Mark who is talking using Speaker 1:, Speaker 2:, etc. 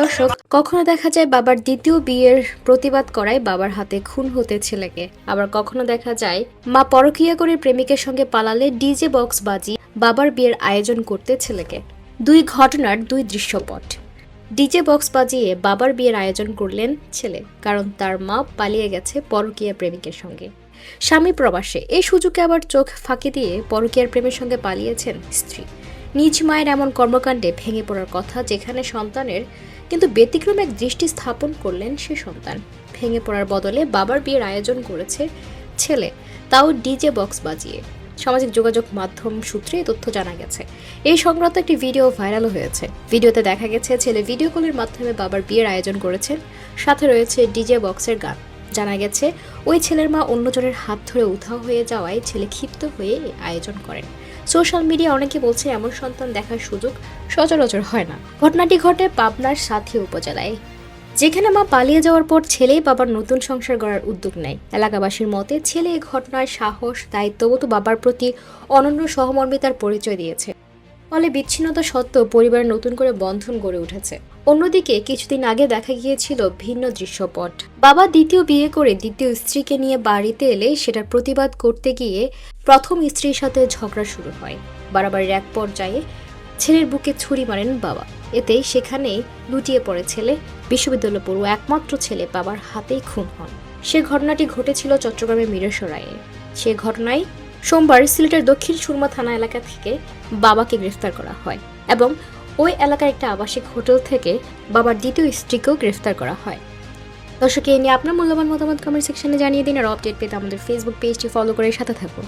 Speaker 1: দর্শক, কখনো দেখা যায় বাবার দ্বিতীয় বিয়ের প্রতিবাদ করায় বাবার হাতে খুন হতে ছেলেকে। আবার কখনো দেখা যায় মা পরকীয়া করে প্রেমিকের সঙ্গে পালালে ডিজে বক্স বাজি বাবার বিয়ের আয়োজন করতে ছেলেকে। দুই ঘটনার দুই দৃশ্যপট। ডিজে বক্স বাজিয়ে বাবার বিয়ের আয়োজন করলেন ছেলে, কারণ তার মা পালিয়ে গেছে পরকীয়া প্রেমিকের সঙ্গে। স্বামী প্রবাসে, এই সুযোগে আবার চোখ ফাঁকি দিয়ে পরকীয়ার প্রেমের সঙ্গে পালিয়েছেন স্ত্রী। নিজ মায়ের এমন কর্মকাণ্ডে ভেঙে পড়ার কথা যেখানে সন্তানের কিন্তু ব্যতিক্রম এক দৃষ্টি স্থাপন করলেন সে সন্তান। ভেঙে পড়ার বদলে বাবার বিয়ের আয়োজন করেছে ছেলে, তাও ডিজে বক্স বাজিয়ে। সামাজিক যোগাযোগ মাধ্যম সূত্রে তথ্য জানা গেছে। এই সংক্রান্ত একটি ভিডিও ভাইরাল হয়েছে। ভিডিওতে দেখা গেছে, ছেলে ভিডিও কলের মাধ্যমে বাবার বিয়ের আয়োজন করেছেন, সাথে রয়েছে ডিজে বক্সের গান। জানা গেছে, ওই ছেলের মা অন্যজনের হাত ধরে উধাও হয়ে যাওয়ায় ছেলে ক্ষিপ্ত হয়ে আয়োজন করেন। সোশ্যাল মিডিয়া অনেকে বলছে, এমন সন্তান দেখার সুযোগ সচরাচর হয় না। ঘটনাটি ঘটে পাবনার সাথী উপজেলায়। যেখানে মা পালিয়ে যাওয়ার পর ছেলেই বাবার নতুন সংসার গড়ার উদ্যোগ নেয়। এলাকাবাসীর মতে, ছেলে এই ঘটনায় সাহস, দায়িত্ববোধ বাবার প্রতি অনন্য সহমর্মিতার পরিচয় দিয়েছে। ফলে বিচ্ছিন্নতা সত্ত্বেও পরিবারের নতুন করে বন্ধন গড়ে উঠেছে। অন্যদিকে, কিছুদিন আগে দেখা গিয়েছিল ভিন্ন দৃশ্যপট। বাবা দ্বিতীয় বিয়ে করে দ্বিতীয় স্ত্রীকে নিয়ে বাড়িতে এলে সেটার প্রতিবাদ করতে গিয়ে প্রথম স্ত্রীর সাথে ঝগড়া শুরু হয়। বাড়াবাড়ির এক পর্যায়ে ছেলের বুকে ছুরি মারেন বাবা। এতে সেখানেই লুটিয়ে পড়ে ছেলে। বিশ্ববিদ্যালয় পড়ুয়া একমাত্র ছেলে বাবার হাতেই খুন হন। সে ঘটনাটি ঘটেছিল চট্টগ্রামের মিরেশরায়ে সে ঘটনায় সোমবার সিলেটের দক্ষিণ সুরমা থানা এলাকা থেকে বাবাকে গ্রেফতার করা হয় এবং ওই এলাকার একটা আবাসিক হোটেল থেকে বাবার দ্বিতীয় স্ত্রীকেও গ্রেফতার করা হয়। দর্শক এই নিয়ে আপনার মূল্যবান মতামত কমেন্ট সেকশনে জানিয়ে দিন আর আপডেট পেতে আমাদের ফেসবুক পেজটি ফলো করে সাথে থাকুন।